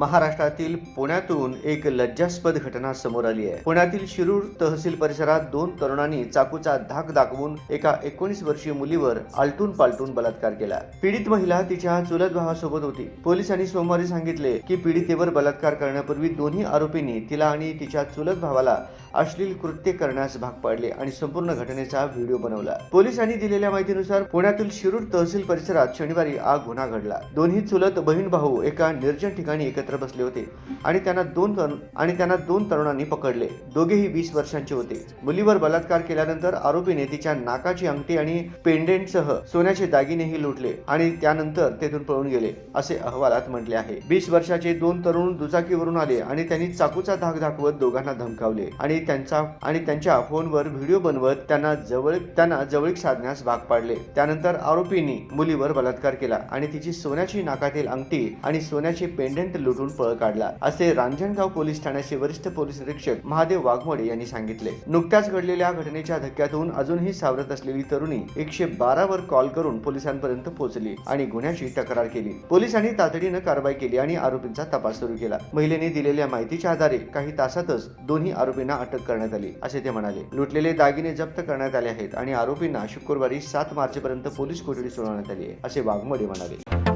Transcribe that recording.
महाराष्ट्रातील पुण्यातून एक लज्जास्पद घटना समोर आली आहे. पुण्यातील शिरूर तहसील परिसरात दोन तरुणांनी चाकूचा धाक दाखवून एका एकोणीस वर्षीय मुलीवर आलटून पालटून बलात्कार केला. पीडित महिला तिच्या चुलत भावासोबत होती. पोलिसांनी सोमवारी सांगितले की पीडितेवर बलात्कार करण्यापूर्वी दोन्ही आरोपींनी तिला आणि तिच्या चुलत भावाला अश्लील कृत्य करण्यास भाग पाडले आणि संपूर्ण घटनेचा व्हिडिओ बनवला. पोलिसांनी दिलेल्या माहितीनुसार पुण्यातील शिरूर तहसील परिसरात शनिवारी हा गुन्हा घडला. दोन्ही चुलत बहीण भाऊ एका निर्जन ठिकाणी एकत्र बसले होते आणि त्यांना दोन तरुण आणि त्यांना दोन तरुणांनी पकडले. दोघेही वीस वर्षांचे होते. मुलीवर बलात्कार केल्यानंतर आरोपीने तिच्या नाकाची अंगठी आणि पेंडेंटसह सोन्याचे दागिनेही लुटले आणि त्यानंतर तेथून पळून गेले असे अहवालात म्हटले आहे. वीस वर्षाचे दोन तरुण दुचाकीवरून आले आणि त्यांनी चाकूचा धाक दाखवत दोघांना धमकावले आणि त्यांचा आणि त्यांच्या फोनवर व्हिडिओ बनवत त्यांना जवळ त्यांना जवळीक साधण्यास भाग पाडले. त्यानंतर आरोपींनी मुलीवर बलात्कार केला आणि तिची सोन्याची नाकातील अंगठी आणि सोन्याचे पेंडेंट लुटून पळ काढला. असे रांजणगाव पोलीस ठाण्याचे वरिष्ठ पोलीस निरीक्षक महादेव वाघमोडे यांनी सांगितले. नुकत्याच घडलेल्या घटनेच्या धक्क्यातून अजूनही सावरत असलेली तरुणी एकशे बारा वर कॉल करून पोलिसांपर्यंत पोहोचली आणि गुन्ह्याची तक्रार केली. पोलिसांनी तातडीनं कारवाई केली आणि आरोपींचा तपास सुरू केला. महिलेने दिलेल्या माहितीच्या आधारे काही तासातच दोन्ही आरोपींना अटक करण्यात आली असे ते म्हणाले. लुटलेले दागिने जप्त करण्यात आले आहेत आणि आरोपींना शुक्रवारी सात मार्चपर्यंत पोलीस कोठडी सुनावण्यात आली आहे असे वाघमोडे म्हणाले.